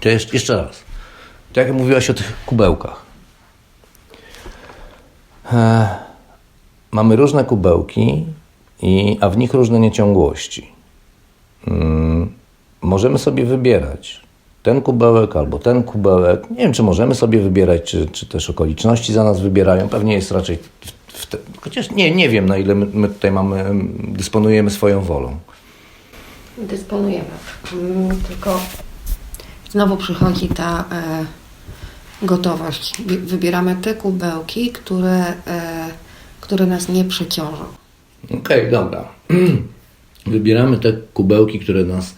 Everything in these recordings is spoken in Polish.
To jeszcze, jeszcze raz. Tak jak mówiłaś o tych kubełkach. E, mamy różne kubełki, i, a w nich różne nieciągłości. Mm, możemy sobie wybierać ten kubełek albo ten kubełek. Nie wiem, czy możemy sobie wybierać, czy, czy też okoliczności za nas wybierają. Pewnie jest raczej. W, w te, chociaż nie, nie wiem, na ile my, my tutaj mamy, dysponujemy swoją wolą. Dysponujemy. Mm, Tylko znowu przychodzi ta e, gotowość. Wybieramy te kubełki, które, e, które nas nie przeciążą. Okej, dobra. Wybieramy te kubełki, które nas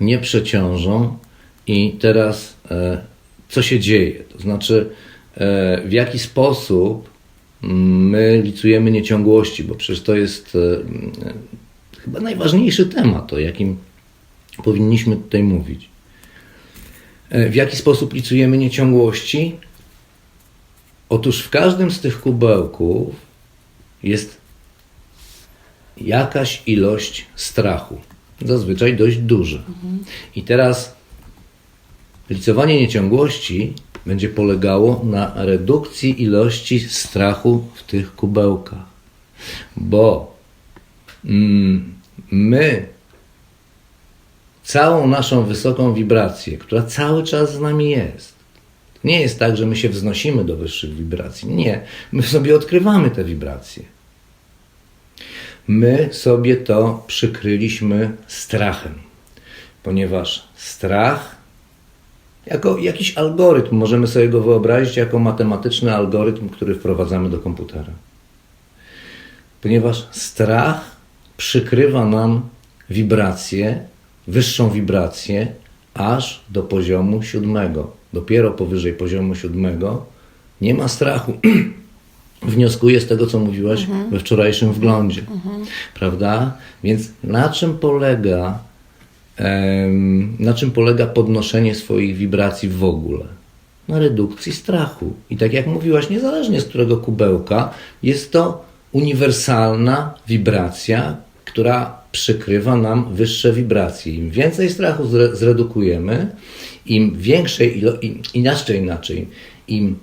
nie przeciążą. I teraz e, co się dzieje? To znaczy, w jaki sposób mm, my licujemy nieciągłości, bo przecież to jest chyba najważniejszy temat, o jakim powinniśmy tutaj mówić. E, w jaki sposób licujemy nieciągłości? Otóż w każdym z tych kubełków jest jakaś ilość strachu. Zazwyczaj dość duża. I teraz licowanie nieciągłości będzie polegało na redukcji ilości strachu w tych kubełkach. Bo mm, my całą naszą wysoką wibrację, która cały czas z nami jest, nie jest tak, że my się wznosimy do wyższych wibracji. Nie, my sobie odkrywamy te wibracje. My sobie to przykryliśmy strachem, ponieważ strach, jako jakiś algorytm, możemy sobie go wyobrazić jako matematyczny algorytm, który wprowadzamy do komputera. Ponieważ strach przykrywa nam wibrację, wyższą wibrację, aż do poziomu siódmego. Dopiero powyżej poziomu siódmego nie ma strachu. Wnioskuję z tego, co mówiłaś we wczorajszym wglądzie. Prawda? Więc na czym polega em, na czym polega podnoszenie swoich wibracji w ogóle? Na redukcji strachu. I tak jak mówiłaś, niezależnie z którego kubełka, jest to uniwersalna wibracja, która przykrywa nam wyższe wibracje. Im więcej strachu zre- zredukujemy, im większej ilo- im, inaczej, inaczej, im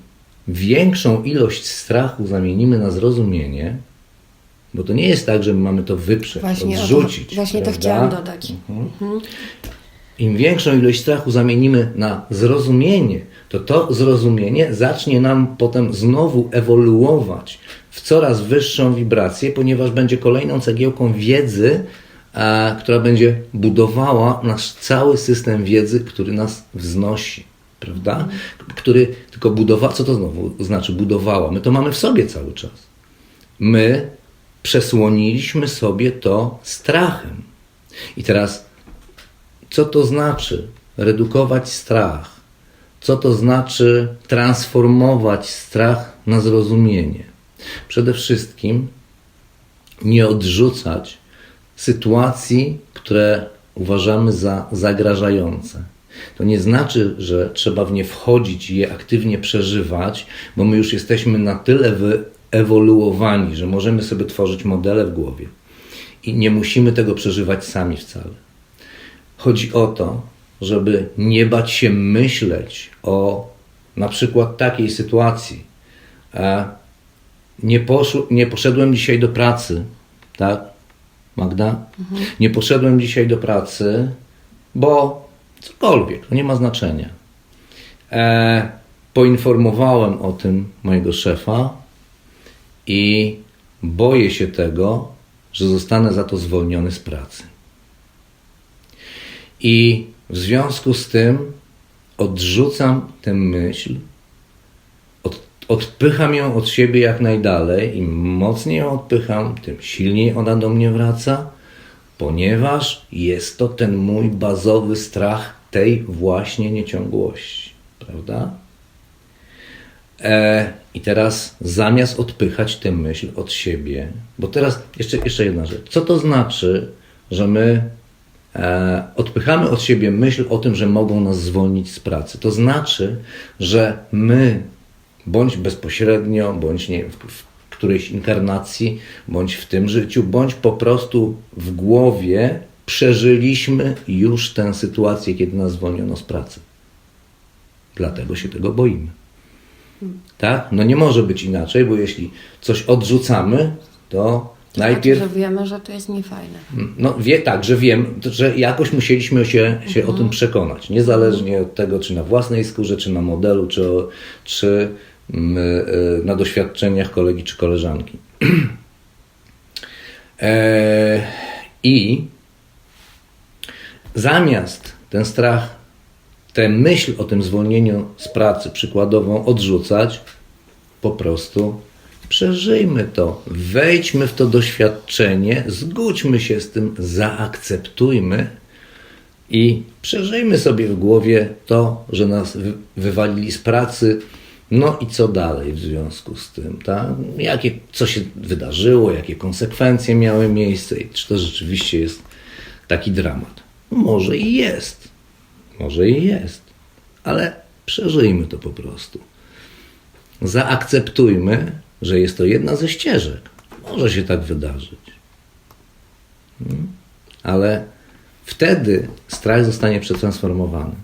większą ilość strachu zamienimy na zrozumienie, bo to nie jest tak, że my mamy to wyprzeć, Właśnie, o to- odrzucić. właśnie to prawda? chciałam dodać. Im większą ilość strachu zamienimy na zrozumienie, to to zrozumienie zacznie nam potem znowu ewoluować w coraz wyższą wibrację, ponieważ będzie kolejną cegiełką wiedzy, a, która będzie budowała nasz cały system wiedzy, który nas wznosi. Prawda? Który tylko budowa, co to znowu znaczy budowała? My to mamy w sobie cały czas. My przesłoniliśmy sobie to strachem. I teraz co to znaczy redukować strach? Co to znaczy transformować strach na zrozumienie? Przede wszystkim nie odrzucać sytuacji, które uważamy za zagrażające. To nie znaczy, że trzeba w nie wchodzić i je aktywnie przeżywać, bo my już jesteśmy na tyle wyewoluowani, że możemy sobie tworzyć modele w głowie i nie musimy tego przeżywać sami wcale. Chodzi o to, żeby nie bać się myśleć o na przykład takiej sytuacji. Nie, poszł, nie poszedłem dzisiaj do pracy, tak, Magda? Nie poszedłem dzisiaj do pracy, bo cokolwiek, to nie ma znaczenia. E, poinformowałem o tym mojego szefa i boję się tego, że zostanę za to zwolniony z pracy. I w związku z tym odrzucam tę myśl, odpycham ją od siebie jak najdalej. Im mocniej ją odpycham, tym silniej ona do mnie wraca, ponieważ jest to ten mój bazowy strach tej właśnie nieciągłości. Prawda? E, I teraz zamiast odpychać tę myśl od siebie, bo teraz jeszcze, jeszcze jedna rzecz. Co to znaczy, że my e, odpychamy od siebie myśl o tym, że mogą nas zwolnić z pracy? To znaczy, że my bądź bezpośrednio, bądź nie w, którejś inkarnacji, bądź w tym życiu, bądź po prostu w głowie przeżyliśmy już tę sytuację, kiedy nas zwolniono z pracy. Dlatego się tego boimy. Tak? No nie może być inaczej, bo jeśli coś odrzucamy, to najpierw. Znaczy, że wiemy, że to jest niefajne. No wie, tak, że wiem, że jakoś musieliśmy się, się o tym przekonać. Niezależnie od tego, czy na własnej skórze, czy na modelu, czy, czy na doświadczeniach kolegi czy koleżanki. E, I zamiast ten strach, tę myśl o tym zwolnieniu z pracy przykładową odrzucać, po prostu przeżyjmy to, wejdźmy w to doświadczenie, zgódźmy się z tym, zaakceptujmy i przeżyjmy sobie w głowie to, że nas wy- wywalili z pracy. No i co dalej w związku z tym, tak? Jakie, co się wydarzyło, jakie konsekwencje miały miejsce i czy to rzeczywiście jest taki dramat? Może i jest, może i jest, ale przeżyjmy to po prostu zaakceptujmy, że jest to jedna ze ścieżek. Może się tak wydarzyć. Mm. Ale wtedy strach zostanie przetransformowany.